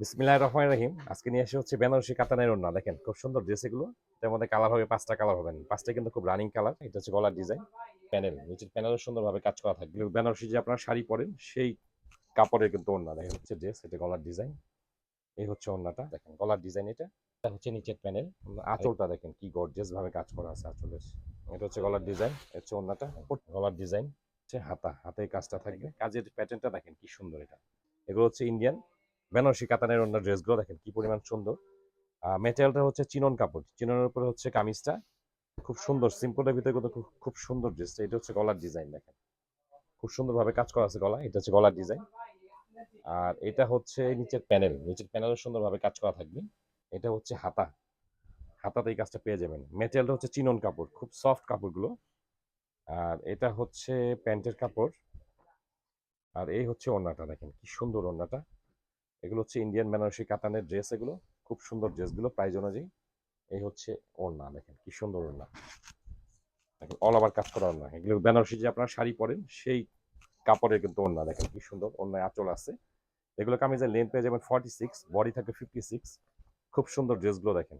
বিসমিল্লাহ রহমান রহিম। আজকে নিয়ে আসে হচ্ছে বেনারসি কাতানের ওড়না। দেখেন, খুব সুন্দর ড্রেস এগুলো। এটার মধ্যে কালার হবে, পাঁচটা কালার হবেন পাঁচটা কিন্তু খুব রানিং কালার এটা হচ্ছে গলার ডিজাইন প্যানেল নিচের প্যানেলও সুন্দরভাবে কাজ করা থাকবে। বেনারসি যে আপনারা শাড়ি পরেন, সেই কাপড়ের কিন্তু ওড়না। দেখেন, হচ্ছে ড্রেস এটা গলার ডিজাইন এই হচ্ছে ওড়নাটা। দেখেন, গলার ডিজাইন এটা। এটা হচ্ছে নিচের প্যানেল আঁচলটা দেখেন, কি গর্জিয়াস ভাবে কাজ করা আছে আঁচলের। এটা হচ্ছে গলার ডিজাইন হচ্ছে ওড়নাটা। গলার ডিজাইন হচ্ছে হাতা। হাতে কাজটা থাকবে। কাজের প্যাটার্নটা দেখেন, কি সুন্দর এটা। এগুলো হচ্ছে ইন্ডিয়ান বেনারসি কাতানের অন্য ড্রেসগুলো দেখেন কি পরিমাণ সুন্দর। মেটেরিয়ালটা হচ্ছে চিনন কাপড়। চিননের উপরে হচ্ছে কামিজটা। খুব সুন্দর, সিম্পলের ভিতরে কিন্তু খুব সুন্দর ড্রেসটা এটা হচ্ছে গলার ডিজাইন দেখেন। খুব সুন্দরভাবে কাজ করা আছে গলা। এটা হচ্ছে গলার ডিজাইন। আর এটা হচ্ছে নিচের প্যানেল। নিচের প্যানেলও সুন্দরভাবে কাজ করা থাকবে। এটা হচ্ছে হাতা। হাতাতে এই কাজটা পেয়ে যাবেন। মেটেরিয়ালটা হচ্ছে চিনন কাপড়। খুব সফট কাপড়গুলো। আর এটা হচ্ছে প্যান্টের কাপড়। আর এই হচ্ছে ওড়নাটা দেখেন। কি সুন্দর ওড়নাটা। এগুলো হচ্ছে ইন্ডিয়ান বেনারসি কাতানের ড্রেস এগুলো। খুব সুন্দর ড্রেসগুলো প্রাইজ অনুযায়ী। এই হচ্ছে ওড়না, দেখেন কি সুন্দর ওড়না। দেখেন অল ওভার কাজ করা ওড়না। এগুলো বেনারসি যে আপনারা শাড়ি পরেন, সেই কাপড়ের কিন্তু ওড়না, দেখেন কি সুন্দর। ওড়নায় আঁচল আছে। এগুলো কামিজের লেন্থ পেয়ে যাবেন ফর্টি সিক্স বডি থাকে ফিফটি সিক্স খুব সুন্দর ড্রেসগুলো দেখেন।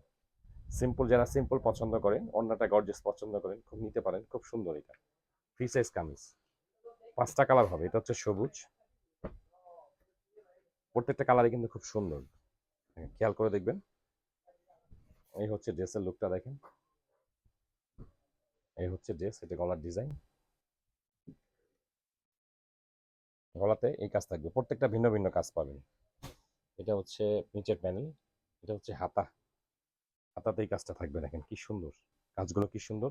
সিম্পল যারা সিম্পল পছন্দ করেন অন্যটা গর্জেস পছন্দ করেন, খুব নিতে পারেন, খুব সুন্দর এটা। Free size kameez. পাঁচটা কালার হবে, এটা হচ্ছে সবুজ। প্রত্যেকটা কালারই কিন্তু খুব সুন্দর। হ্যাঁ, খেয়াল করে দেখবেন। এই হচ্ছে ড্রেসের লুকটা দেখেন। এই হচ্ছে ড্রেস এটা গলার ডিজাইন গলাতে এই কাজ থাকবে। প্রত্যেকটা ভিন্ন ভিন্ন কাজ পাবেন। এটা হচ্ছে নিচের প্যানেল এটা হচ্ছে হাতা। হাতাতে এই কাজটা থাকবে দেখেন কি সুন্দর। কাজগুলো কি সুন্দর।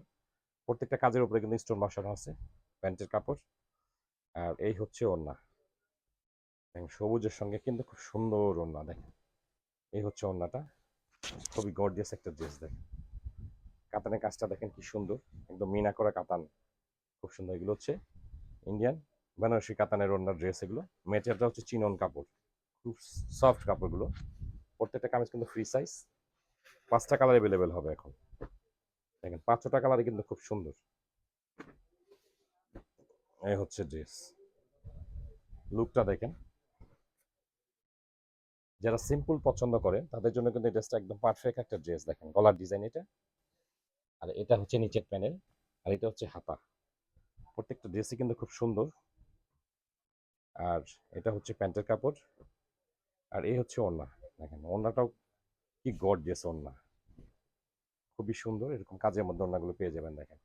প্রত্যেকটা কাজের উপরে কিন্তু স্টোন বসানো আছে প্যান্টের কাপড়। আর এই হচ্ছে ওড়না। সবুজের সঙ্গে কিন্তু খুব সুন্দর ওড়না দেখেন। এই হচ্ছে ওড়নাটা। খুবই গর্জিয়াস একটা ড্রেস দেখেন। কাতানের কাজটা দেখেন কি সুন্দর। একদম মিনা করা কাতান। খুব সুন্দর। এগুলো হচ্ছে ইন্ডিয়ান বেনারসি কাতানের ওড়নার ড্রেস এগুলো। মেটেরিয়ালটা হচ্ছে চিনন কাপড়। খুব সফট কাপড়গুলো। প্রত্যেকটা কামিজ কিন্তু ফ্রি সাইজ পাঁচটা কালার অ্যাভেলেবেল হবে এখন। দেখেন, পাঁচটা কালারই কিন্তু খুব সুন্দর। এই হচ্ছে ড্রেস লুকটা দেখেন। যারা সিম্পল পছন্দ করে তাদের জন্য কিন্তু ড্রেসটা একদম পারফেক্ট একটা ড্রেস দেখেন। গলার ডিজাইন এটা। আর এটা হচ্ছে নিচের প্যানেল আর এটা হচ্ছে হাতা। প্রত্যেকটা ড্রেসই কিন্তু খুব সুন্দর। আর এটা হচ্ছে প্যান্টের কাপড়। আর এই হচ্ছে ওড়না। দেখেন, ওড়নাটাও কি গর্জিয়াস ওড়না। খুবই সুন্দর, এরকম কাজের মধ্যে ওড়নাগুলো পেয়ে যাবেন, দেখেন।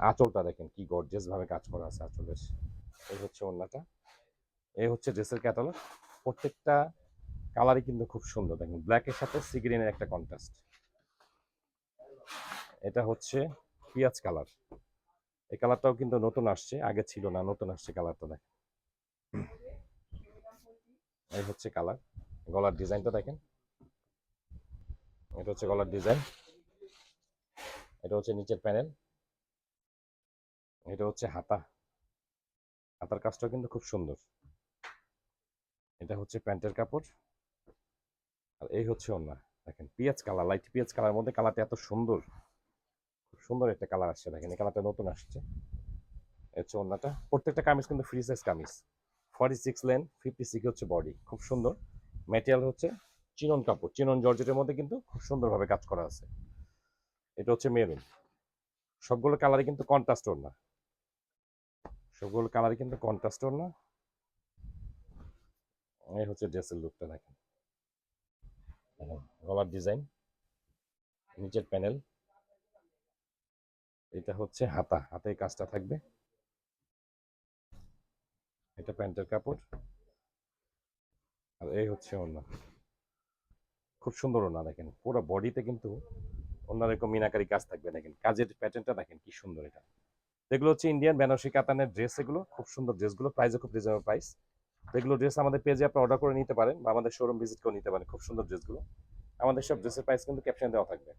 আঁচলটা দেখেন, কি গর্জিয়াস ভাবে কাজ করা আছে আঁচলের। এই হচ্ছে ওড়নাটা। এই হচ্ছে ড্রেসের ক্যাটালগ প্রত্যেকটা কালারই কিন্তু খুব সুন্দর। দেখেন ব্ল্যাকের সাথে সি গ্রিনের একটা কন্ট্রাস্ট এটা হচ্ছে পিঁয়াজ কালার এই কালারটাও কিন্তু নতুন আসছে, আগে ছিল না, নতুন আসছে কালারটা দেখেন। এই হচ্ছে কালার গলার ডিজাইনটা দেখেন। এটা হচ্ছে গলার ডিজাইন। এটা হচ্ছে নিচের প্যানেল এটা হচ্ছে হাতা। হাতার কাজটাও কিন্তু খুব সুন্দর। এটা হচ্ছে প্যান্টের কাপড়। আর এই হচ্ছে ওনা দেখেন পিঁয়াজ কালার লাইট পিঁয়াজ কালার মধ্যে কালারটা এত সুন্দর। খুব সুন্দর একটা কালার আসছে দেখেন এই কালারটা নতুন আসছে। হচ্ছে ওনাটা প্রত্যেকটা কামিজ কিন্তু free size kameez. Forty six length fifty six হচ্ছে বডি খুব সুন্দর। ম্যাটেরিয়াল হচ্ছে চিনন কাপড় চিনন জর্জেটের মধ্যে কিন্তু খুব সুন্দরভাবে কাজ করা আছে। এটা হচ্ছে মেরুন সবগুলো কালারই কিন্তু কন্ট্রাস্ট না সবগুলো কালারই কিন্তু কন্ট্রাস্ট না এই হচ্ছে ড্রেসের লুকটা দেখেন, গলার ডিজাইন, নিচের প্যানেল। এটা হচ্ছে হাতা, হাতে কাজটা থাকবে। এটা প্যান্টের কাপড়। আর এই হচ্ছে ওড়না। খুব সুন্দর ওড়না দেখেন, পুরো বডিতে কিন্তু অন্যরকম মিনাকারি কাজ থাকবে দেখেন। কাজের প্যাটার্নটা দেখেন কি সুন্দর এটা। এগুলো হচ্ছে ইন্ডিয়ান বেনারসি কাতানের ড্রেস এগুলো, খুব সুন্দর ড্রেসগুলো প্রাইসও খুব রিজনেবল প্রাইস এগুলো ড্রেস আমাদের পেজে আপনি অর্ডার করে নিতে পারেন বা আমাদের শোরুম ভিজিট করে নিতে পারেন, খুব সুন্দর ড্রেসগুলো আমাদের সব ড্রেসের প্রাইস কিন্তু ক্যাপশন দেওয়া থাকবে।